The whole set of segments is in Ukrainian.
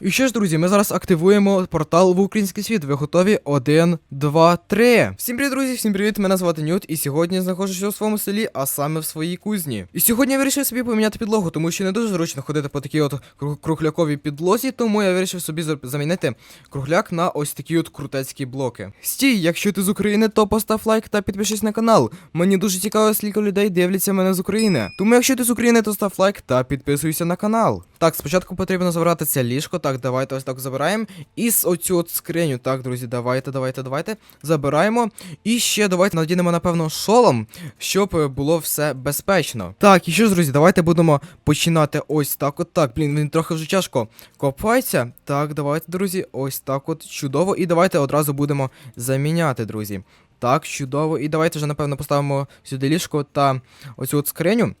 І що ж, друзі, ми зараз активуємо портал в український світ. Ви готові? Один, два, три. Всім привіт, друзі, всім привіт. Мене звати Нют, і сьогодні знаходжуся у своєму селі, а саме в своїй кузні. І сьогодні я вирішив собі поміняти підлогу, тому що не дуже зручно ходити по такій от кру- кругляковій підлозі, тому я вирішив собі замінити кругляк на ось такі от крутецькі блоки. Стій, якщо ти з України, то постав лайк та підпишись на канал. Мені дуже цікаво, скільки людей дивляться мене з України. Тому якщо ти з України, то став лайк та підписуйся на канал. Так, спочатку потрібно забрати це ліжко. Так, давайте ось так забираємо. І з оцю от скриню. Так, друзі, давайте, давайте, давайте. Забираємо. І ще давайте надінемо, напевно, шолом, щоб е, було все безпечно. Так, і що ж, друзі, давайте будемо починати ось так. От так. Блін, він трохи вже тяжко копається. Так, давайте, друзі, ось так от чудово. І давайте одразу будемо заміняти, друзі. Так, чудово. І давайте вже, напевно, поставимо сюди ліжко та оцю от скриню.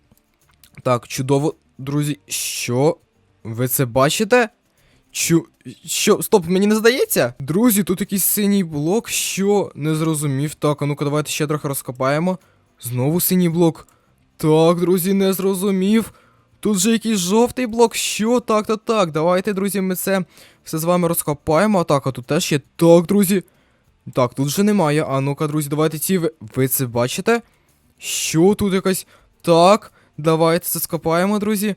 Так, чудово, друзі, що? Ви це бачите? Чу. Що? Стоп, мені не здається? Друзі, тут якийсь синій блок, що? Не зрозумів. Так, а ну-ка, давайте ще трохи розкопаємо. Знову синій блок. Так, друзі, не зрозумів. Тут же якийсь жовтий блок. Що? Так, так, так. Давайте, друзі, ми це все з вами розкопаємо. Так, а тут теж є. Так, друзі. Так, тут же немає. А ну-ка, друзі, давайте ці. Ви, ви це бачите? Що тут якась. Так, давайте це скопаємо, друзі.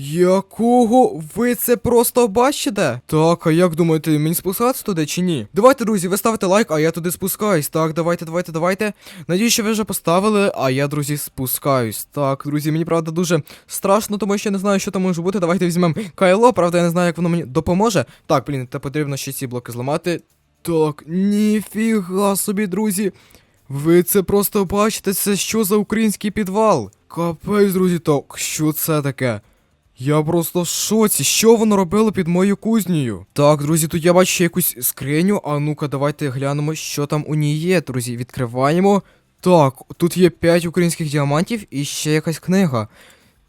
Якого ви це просто бачите? Так, а як думаєте, мені спускатися туди чи ні? Давайте, друзі, ви ставите лайк, а я туди спускаюсь. Так, давайте, давайте, давайте. Надіюсь, що ви вже поставили, а я, друзі, спускаюсь. Так, друзі, мені правда дуже страшно, тому що я не знаю, що там може бути. Давайте візьмемо кайло, правда, я не знаю, як воно мені допоможе. Так, блін, та потрібно ще ці блоки зламати. Так, ніфіга собі, друзі. Ви це просто бачите, це що за український підвал? Капець, друзі, так, що це таке? Я просто в шоці, що воно робило під моєю кузнею? Так, друзі, тут я бачу якусь скриню. А ну-ка, давайте глянемо, що там у ній є, друзі. Відкриваємо. Так, тут є 5 українських діамантів і ще якась книга.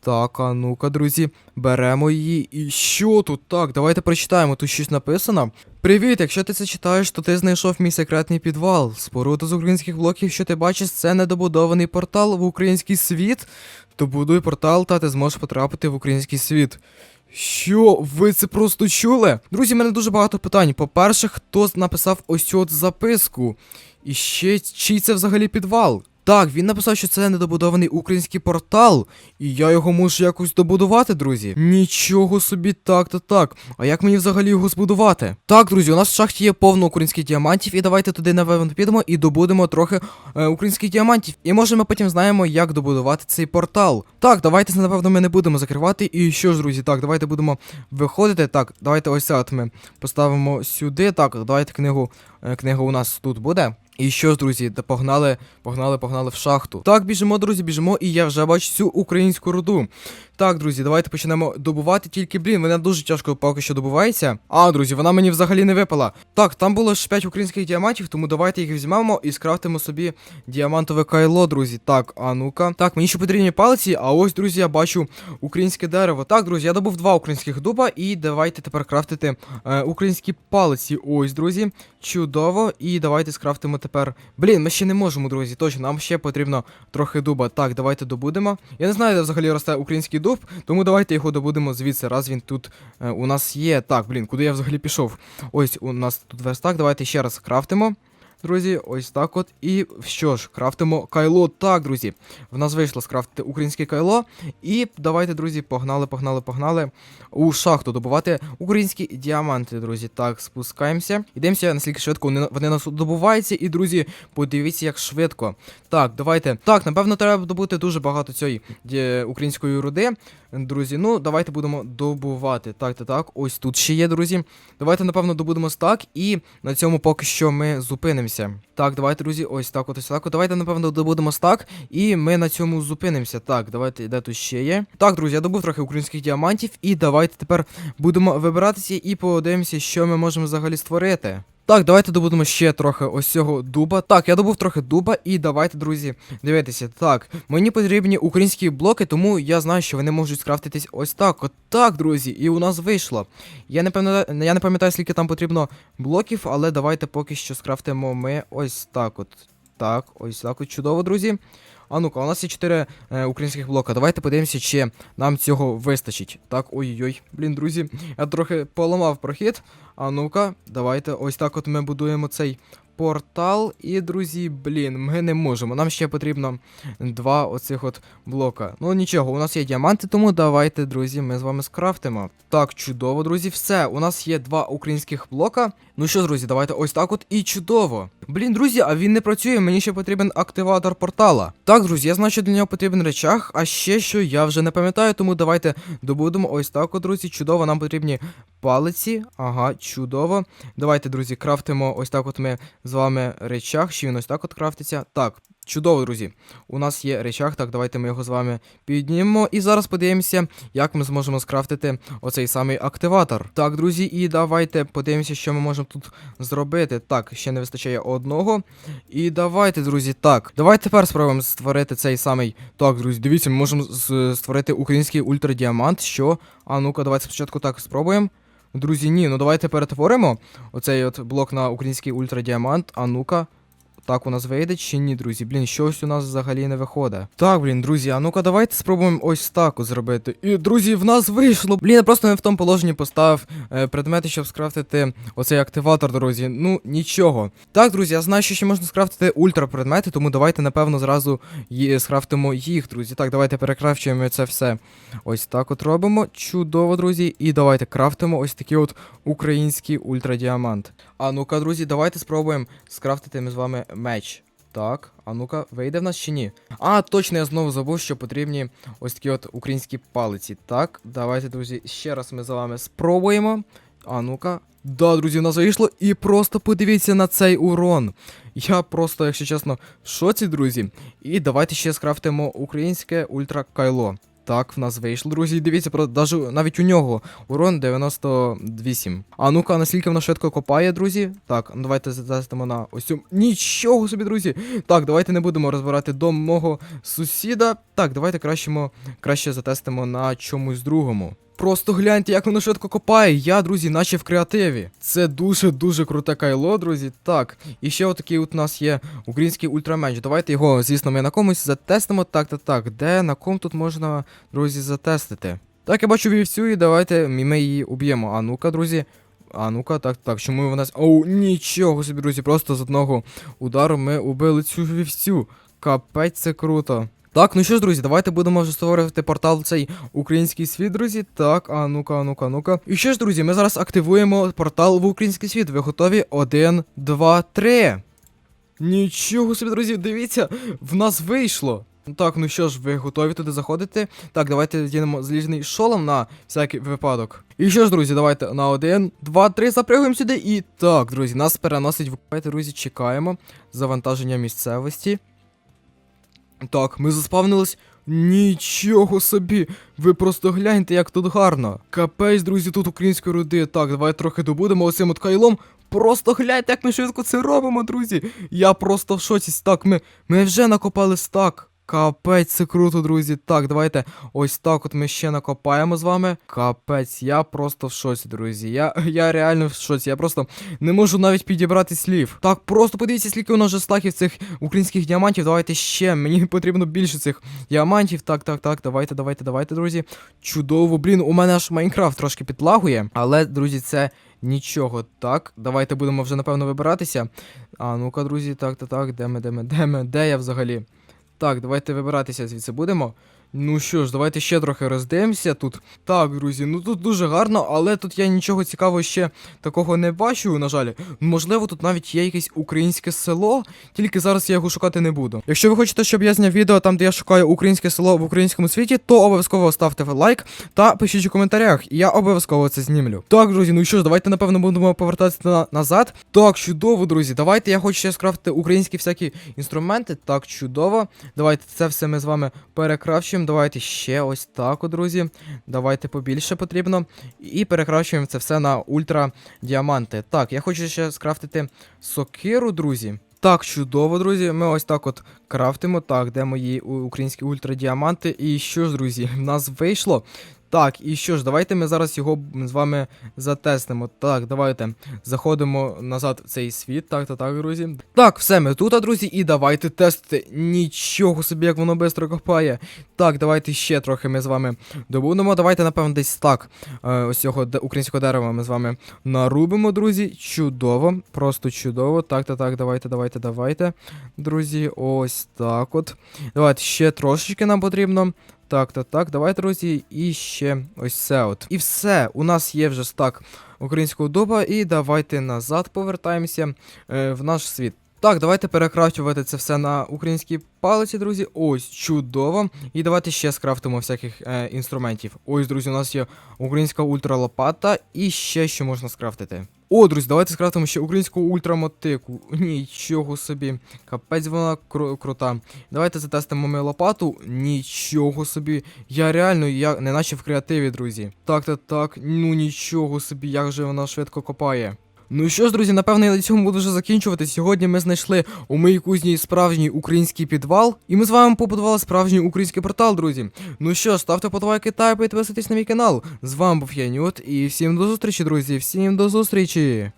Так, а ну-ка, друзі, беремо її. І що тут? Так, давайте прочитаємо, тут щось написано. Привіт, якщо ти це читаєш, то ти знайшов мій секретний підвал. Споруда з українських блоків, що ти бачиш, це недобудований портал в український світ. Добудуй портал, та ти зможеш потрапити в український світ. Що, ви це просто чули? Друзі, в мене дуже багато питань. По-перше, хто написав ось цю от записку? І ще чий це взагалі підвал? Так, він написав, що це недобудований український портал, і я його можу якось добудувати, друзі. Нічого собі, так та так. А як мені взагалі його збудувати? Так, друзі, у нас в шахті є повно українських діамантів, і давайте туди напевно підемо і добудемо трохи е, українських діамантів. І може ми потім знаємо, як добудувати цей портал. Так, давайте це, напевно, ми не будемо закривати. І що ж, друзі, так, давайте будемо виходити. Так, давайте ось це от ми поставимо сюди. Так, давайте книгу. е, Книга у нас тут буде. І що ж, друзі, та погнали, погнали, погнали в шахту. Так, біжимо, друзі, біжимо, і я вже бачу цю українську руду. Так, друзі, давайте почнемо добувати. Тільки, блін, вона дуже тяжко поки що добувається. А, друзі, вона мені взагалі не випала. Так, там було ж 5 українських діамантів, тому давайте їх візьмемо і скрафтимо собі діамантове кайло, друзі. Так, а ну-ка. Так, мені ще потрібні палиці, а ось, друзі, я бачу українське дерево. Так, друзі, я добув два українських дуба, і давайте тепер крафтити е, українські палиці. Ось, друзі. Чудово. І давайте скрафтимо тепер. Блін, ми ще не можемо, друзі. Точно, нам ще потрібно трохи дуба. Так, давайте добудемо. Я не знаю, де взагалі росте український дуб, тому давайте його добудемо звідси, раз він тут е, у нас є. Так, блін, куди я взагалі пішов? Ось у нас тут верстак. Давайте ще раз крафтимо. Друзі, ось так от. І що ж, крафтимо кайло. Так, друзі. В нас вийшло скрафтити українське кайло. І давайте, друзі, погнали, погнали, погнали у шахту добувати українські діаманти, друзі. Так, спускаємося. Ідемося, наскільки швидко вони, нас добуваються. І, друзі, подивіться, як швидко. Так, давайте. Так, напевно, треба добути дуже багато цієї ді- української руди. Друзі, ну давайте будемо добувати. Так, так, так. Ось тут ще є, друзі. Давайте, напевно, добудемо стак, і на цьому поки що ми зупинимося. Так, давайте, друзі, ось так, от ось так. От. Давайте, напевно, добудемо стак, і ми на цьому зупинимося. Так, давайте, де тут ще є. Так, друзі, я добув трохи українських діамантів, і давайте тепер будемо вибиратися і подивимося, що ми можемо взагалі створити. Так, давайте добудемо ще трохи ось цього дуба. Так, я добув трохи дуба, і давайте, друзі, дивитися. Так, мені потрібні українські блоки, тому я знаю, що вони можуть скрафтитись ось так. От так, друзі, і у нас вийшло. Я не пам'ятаю, я не пам'ятаю, скільки там потрібно блоків, але давайте поки що скрафтимо ми ось так от. Так, ось так от чудово, друзі. А ну-ка, у нас є 4 е, українських блока. Давайте подивимося, чи нам цього вистачить. Так, ой-ой, блін, друзі, я трохи поламав прохід. А ну-ка, давайте ось так от ми будуємо цей портал. І, друзі, блін, ми не можемо. Нам ще потрібно два оцих от блока. Ну нічого, у нас є діаманти, тому давайте, друзі, ми з вами скрафтимо. Так, чудово, друзі, все. У нас є два українських блока. Ну що, друзі, давайте ось так от і чудово. Блін, друзі, а він не працює, мені ще потрібен активатор портала. Так, друзі, я знаю, що для нього потрібен речах, а ще що я вже не пам'ятаю, тому давайте добудемо ось так от, друзі. Чудово, нам потрібні палиці. Ага, чудово. Давайте, друзі, крафтимо ось так от ми з вами речах. Ще він ось так от крафтиться. Так, чудово, друзі. У нас є речах, так, давайте ми його з вами піднімемо. І зараз подивимося, як ми зможемо скрафтити оцей самий активатор. Так, друзі, і давайте подивимося, що ми можемо тут зробити. Так, ще не вистачає одного. І давайте, друзі, так. Давайте тепер спробуємо створити цей самий. Так, друзі, дивіться, ми можемо створити український ультрадіамант. Що? А ну-ка, давайте спочатку так спробуємо. Друзі, ні, ну давайте перетворимо оцей от блок на український ультрадіамант. А ну-ка. Так у нас вийде чи ні, друзі? Блін, щось у нас взагалі не виходить. Так, блін, друзі, а ну-ка давайте спробуємо ось так зробити. І, друзі, в нас вийшло. Блін, я просто не в тому положенні поставив е, предмети, щоб скрафтити оцей активатор, друзі. Ну, нічого. Так, друзі, я знаю, що ще можна скрафтити ультрапредмети, тому давайте, напевно, зразу скрафтимо їх, друзі. Так, давайте перекрафчуємо це все. Ось так от робимо. Чудово, друзі. І давайте крафтимо ось такий от український ультрадіамант. А ну-ка, друзі, давайте спробуємо скрафтити ми з вами меч. Так, а ну-ка, вийде в нас чи ні? А, точно, я знову забув, що потрібні ось такі от українські палиці. Так, давайте, друзі, ще раз ми з вами спробуємо. А ну-ка. Да, друзі, в нас вийшло. І просто подивіться на цей урон. Я просто, якщо чесно, в шоці, друзі. І давайте ще скрафтимо українське ультракайло. Так, в нас вийшло, друзі. Дивіться, навіть у нього урон 98. А ну-ка, наскільки воно швидко копає, друзі? Так, ну давайте затестимо на ось цьому. Нічого собі, друзі. Так, давайте не будемо розбирати дом мого сусіда. Так, давайте кращимо, краще затестимо на чомусь другому. Просто гляньте, як воно швидко копає. Я, друзі, наче в креативі. Це дуже-дуже круте кайло, друзі. Так, і ще отакий от у нас є український ультрамеч. Давайте його, звісно, ми на комусь затестимо. Так, так, так. Де на ком тут можна, друзі, затестити? Так, я бачу вівцю, і давайте ми її уб'ємо. А ну-ка, друзі. А ну-ка, так, так, чому вона. Оу, нічого собі, друзі, просто з одного удару ми убили цю вівцю. Капець, це круто. Так, ну що ж, друзі, давайте будемо вже створювати портал цей український світ, друзі. Так, а ну-ка, ну-ка, ну-ка. І що ж, друзі, ми зараз активуємо портал в український світ. Ви готові? Один, два, три. Нічого собі, друзі, дивіться, в нас вийшло. Так, ну що ж, ви готові туди заходити? Так, давайте надінемо залізний шолом на всякий випадок. І що ж, друзі, давайте на один, два, три, запригуємо сюди. І так, друзі, нас переносить Давайте, друзі, чекаємо завантаження місцевості. Так, ми заспавнились. Нічого собі! Ви просто гляньте, як тут гарно. Капець, друзі, тут української руди. Так, давай трохи добудемо оцим от кайлом. Просто гляньте, як ми швидко це робимо, друзі. Я просто в шоці. Так, ми, ми вже накопали стак. Капець, це круто, друзі. Так, давайте ось так от ми ще накопаємо з вами. Капець, я просто в шоці, друзі. Я, я реально в шоці. Я просто не можу навіть підібрати слів. Так, просто подивіться, скільки у нас вже стаків цих українських діамантів. Давайте ще. Мені потрібно більше цих діамантів. Так, так, так. Давайте, давайте, давайте, друзі. Чудово, блін, у мене аж Майнкрафт трошки підлагує. Але, друзі, це нічого. Так, давайте будемо вже, напевно, вибиратися. А ну-ка, друзі, так, так, так. Де ми, де ми, де ми, де я взагалі? Так, давайте вибиратися звідси будемо. Ну що ж, давайте ще трохи роздивимося тут. Так, друзі, ну тут дуже гарно, але тут я нічого цікавого ще такого не бачу, на жаль. Можливо, тут навіть є якесь українське село, тільки зараз я його шукати не буду. Якщо ви хочете, щоб я зняв відео там, де я шукаю українське село в українському світі, то обов'язково ставте лайк та пишіть у коментарях, і я обов'язково це знімлю. Так, друзі, ну що ж, давайте напевно будемо повертатися на- назад. Так, чудово, друзі. Давайте я хочу ще скрафтити українські всякі інструменти. Так, чудово. Давайте це все ми з вами перекращуємо. Давайте ще ось так, друзі. Давайте побільше потрібно. І перекращуємо це все на ультра діаманти. Так, я хочу ще скрафтити сокиру, друзі. Так, чудово, друзі. Ми ось так от крафтимо. Так, де мої українські ультрадіаманти. І що ж, друзі, в нас вийшло. Так, і що ж, давайте ми зараз його з вами затестимо. Так, давайте заходимо назад в цей світ. Так, так, так, друзі. Так, все, ми тут, друзі, і давайте тестити. Нічого собі, як воно швидко копає. Так, давайте ще трохи ми з вами добудемо. Давайте, напевно, десь так. Е, ось цього українського дерева ми з вами нарубимо, друзі. Чудово, просто чудово. Так, так, так, давайте, давайте, давайте. Друзі, ось так от. Давайте ще трошечки нам потрібно. Так, так, так, давайте, друзі, і ще ось це от. І все, у нас є вже стак українського дуба, і давайте назад повертаємося е, в наш світ. Так, давайте перекрафтувати це все на українській палиці, друзі. Ось, чудово. І давайте ще скрафтимо всяких е, інструментів. Ось, друзі, у нас є українська ультралопата і ще що можна скрафтити. О, друзі, давайте скрафтимо ще українську ультрамотику. Нічого собі. Капець вона кру- крута. Давайте затестимо мою лопату. Нічого собі. Я реально, я неначе в креативі, друзі. Так, так, так. Ну нічого собі, як же вона швидко копає. Ну що ж, друзі, напевно, я на цьому буду вже закінчувати. Сьогодні ми знайшли у моїй кузні справжній український підвал, і ми з вами побудували справжній український портал, друзі. Ну що ставте подобайки та підписуйтесь на мій канал. З вами був я Нют, і всім до зустрічі, друзі. Всім до зустрічі.